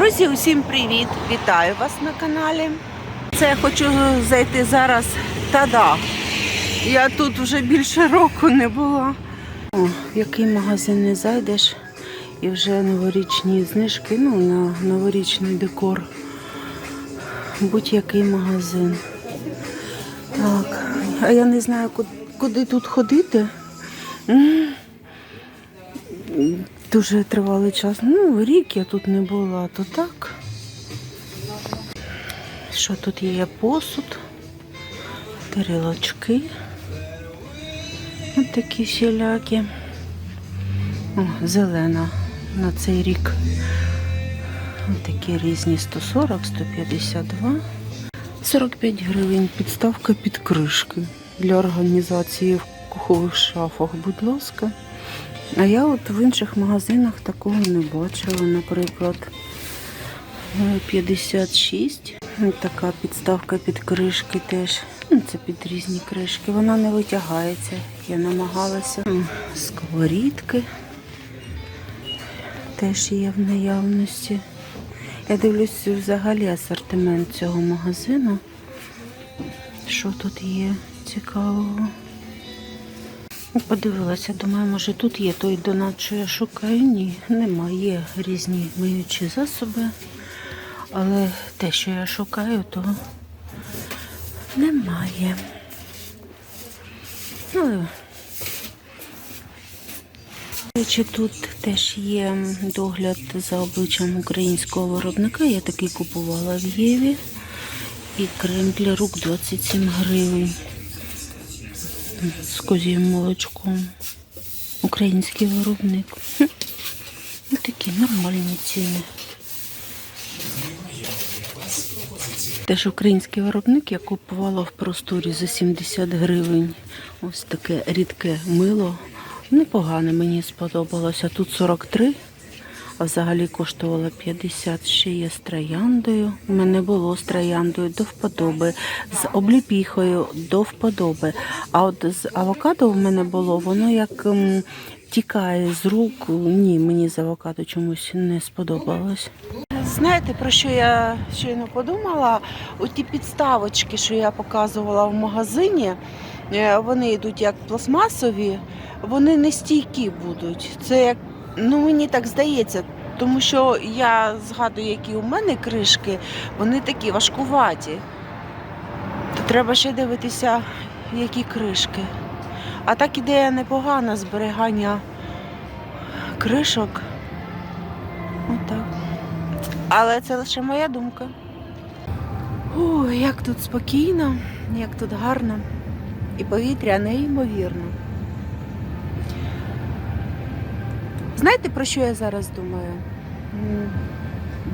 Друзі, усім привіт! Вітаю вас на каналі. Це я хочу зайти зараз Тада. Я тут вже більше року не була. О, в який магазин не зайдеш і вже новорічні знижки, ну, на новорічний декор. Будь-який магазин. Так, а я не знаю, куди, тут ходити. Дуже тривалий час. Ну, рік я тут не була, то так. Що тут є посуд, тарілочки. Ось такі всілякі. О, зелена на цей рік. Ось такі різні 140, 152. 45 гривень підставка під кришки для організації в кухових шафах, будь ласка. А я от в інших магазинах такого не бачила, наприклад. е, 56. Така підставка під кришки теж. Ну, Це під різні кришки. Вона не витягається. Я намагалася. Сковорідки теж є в наявності. Я дивлюсь взагалі асортимент цього магазину. Що тут є цікавого? Подивилася, думаю, може тут є той донат, що я шукаю. Ні, немає. Є різні миючі засоби. Але те, що я шукаю, то немає. Ну, до речі, тут теж є догляд за обличчям українського виробника. Я такий купувала в Єві. І крем для рук 27 гривень з козіїм молочком. Український виробник. Хм. Ну, такі нормальні ціни. Теж український виробник я купувала в просторі за 70 гривень. Ось таке рідке мило. Непогане мені сподобалося. Тут 43, а взагалі коштувало 50. Ще є з трояндою. У мене було з трояндою до вподоби, з обліпіхою до вподоби. А от з авокадо в мене було, воно як м, тікає з рук. Ні, мені з авокадо чомусь не сподобалось. Знаєте, про що я щойно подумала? Оті підставочки, що я показувала в магазині, е, вони йдуть як пластмасові, вони не стійкі будуть. Це як, ну мені так здається, тому що я згадую, які у мене кришки, вони такі важкуваті. То треба ще дивитися, які кришки. А так ідея непогана зберігання кришок. Отак. Але це лише моя думка. Ой, як тут спокійно, як тут гарно. І повітря неймовірно. Знаєте, про що я зараз думаю?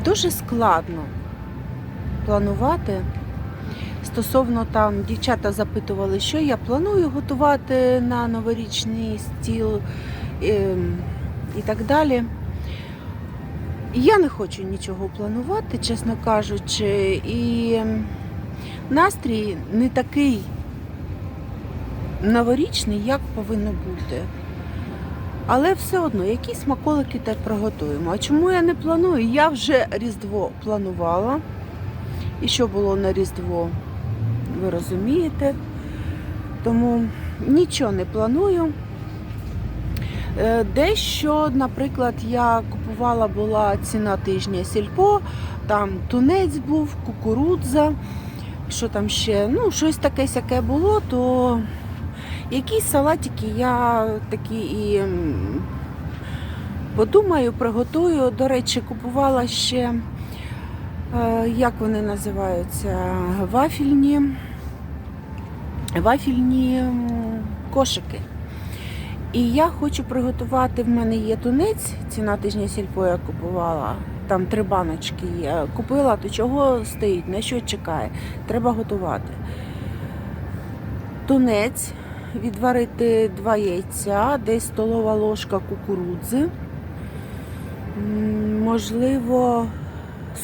Дуже складно планувати. Стосовно там дівчата запитували, що я планую готувати на новорічний стіл ем, і так далі. Я не хочу нічого планувати, чесно кажучи, і настрій не такий новорічний, як повинно бути. Але все одно, якісь смаколики теж приготуємо. А чому я не планую? Я вже Різдво планувала. І що було на Різдво, ви розумієте. Тому нічого не планую. Е, Дещо, наприклад, я купувала була ціна тижня сільпо, там тунець був, кукурудза, що там ще, ну, щось таке сяке було, то якісь салатики я такі і подумаю, приготую. До речі, купувала ще, е, як вони називаються, вафільні, вафільні кошики. І я хочу приготувати. В мене є тунець, ціна тижня сільпо я купувала. Там три баночки є. Купила, то чого стоїть, на що чекає? Треба готувати. Тунець, відварити два яйця, десь столова ложка кукурудзи. Можливо,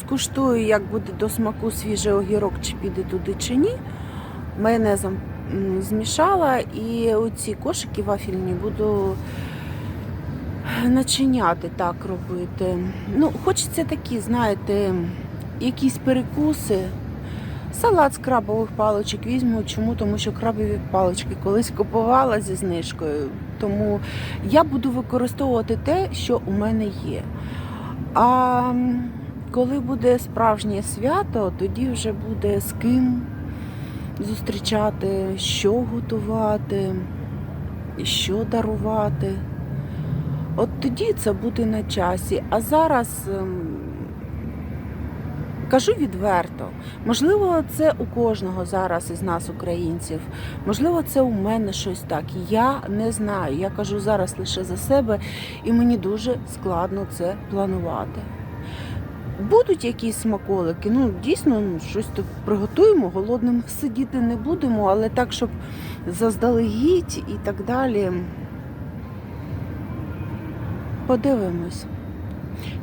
скуштую, як буде до смаку свіжий огірок, чи піде туди, чи ні. Майонезом змішала і оці кошики вафельні буду начиняти так робити. Ну, хочеться такі, знаєте, якісь перекуси. Салат з крабових паличок візьму. Чому? Тому що крабові палички колись купувала зі знижкою. Тому я буду використовувати те, що у мене є. А коли буде справжнє свято, тоді вже буде з ким зустрічати, що готувати, що дарувати. От тоді це буде на часі. А зараз ем, кажу відверто, можливо, це у кожного зараз із нас, українців. Можливо, це у мене щось так. Я не знаю. Я кажу зараз лише за себе, і мені дуже складно це планувати. Будуть якісь смаколики, ну дійсно ну, щось тут приготуємо, голодним сидіти не будемо, але так, щоб заздалегідь і так далі. Подивимось.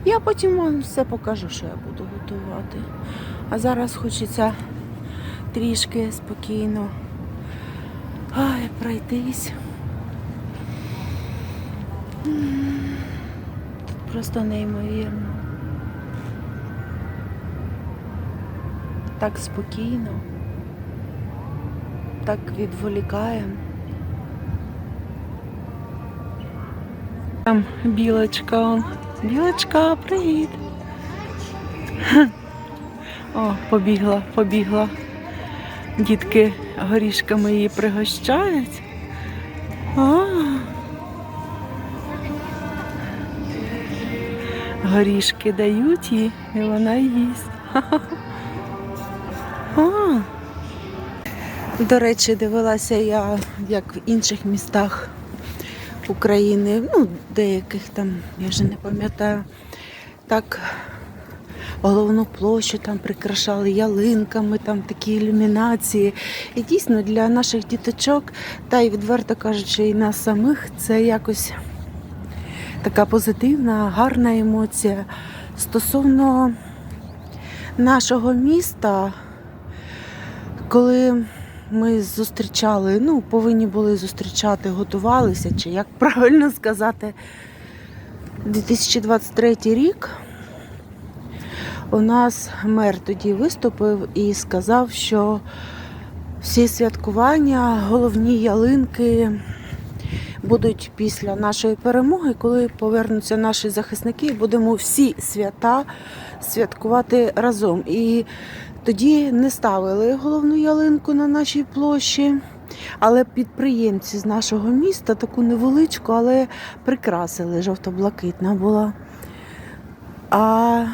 Я потім вам все покажу, що я буду готувати. А зараз хочеться трішки спокійно ай, пройтись. Тут просто неймовірно. Так спокійно, так відволікає. Там білочка. Білочка, привіт. О, побігла, побігла. Дітки горішками її пригощають. А. Горішки дають їй, і вона їсть. А. До речі, дивилася я, як в інших містах України, ну, деяких там, я вже не пам'ятаю, так головну площу там прикрашали ялинками, там такі ілюмінації. І дійсно для наших діточок, та й відверто кажучи, і нас самих, це якось така позитивна, гарна емоція. Стосовно нашого міста, коли ми зустрічали, ну, повинні були зустрічати, готувалися, чи як правильно сказати, 2023 рік. У нас мер тоді виступив і сказав, що всі святкування, головні ялинки будуть після нашої перемоги, коли повернуться наші захисники, будемо всі свята святкувати разом. І тоді не ставили головну ялинку на нашій площі, але підприємці з нашого міста таку невеличку, але прикрасили, жовто-блакитна була. А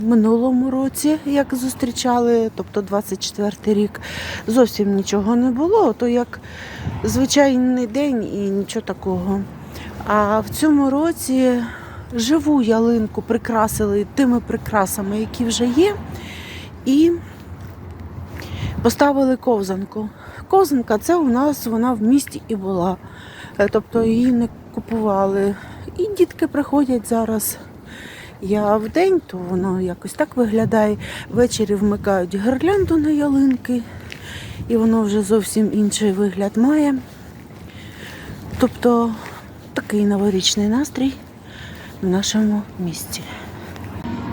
в минулому році, як зустрічали, тобто 24 рік, зовсім нічого не було, то як звичайний день і нічого такого. А в цьому році живу ялинку прикрасили тими прикрасами, які вже є, і поставили ковзанку. Ковзанка це у нас вона в місті і була. Е, Тобто її не купували. І дітки приходять зараз. Я в день, то воно якось так виглядає. Ввечері вмикають гірлянду на ялинки, і воно вже зовсім інший вигляд має. Тобто такий новорічний настрій в нашому місті.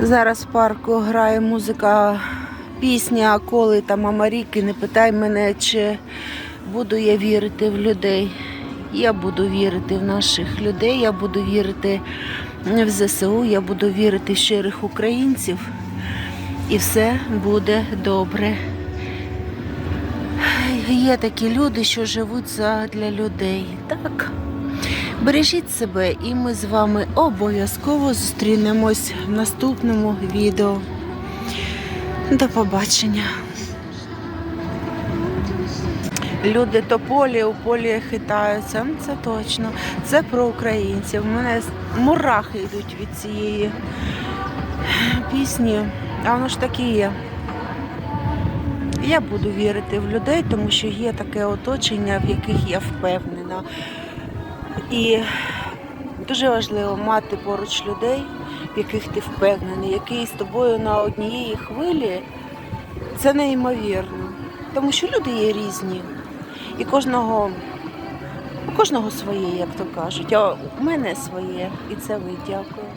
Зараз в парку грає музика, пісня Коли та Мамаріки. Не питай мене, чи буду я вірити в людей. Я буду вірити в наших людей, я буду вірити в ЗСУ, я буду вірити в щирих українців. І все буде добре. Є такі люди, що живуть задля людей. Так. Бережіть себе, і ми з вами обов'язково зустрінемось в наступному відео. До побачення. Люди то полі у полі хитаються. Це точно. Це про українців. У мене мурахи йдуть від цієї пісні. А воно ж таки є. Я буду вірити в людей, тому що є таке оточення, в яких я впевнена. І дуже важливо мати поруч людей, в яких ти впевнений, які з тобою на однієї хвилі. Це неймовірно. Тому що люди є різні. І кожного У кожного своє, як то кажуть. А у мене своє, і це ви дякую.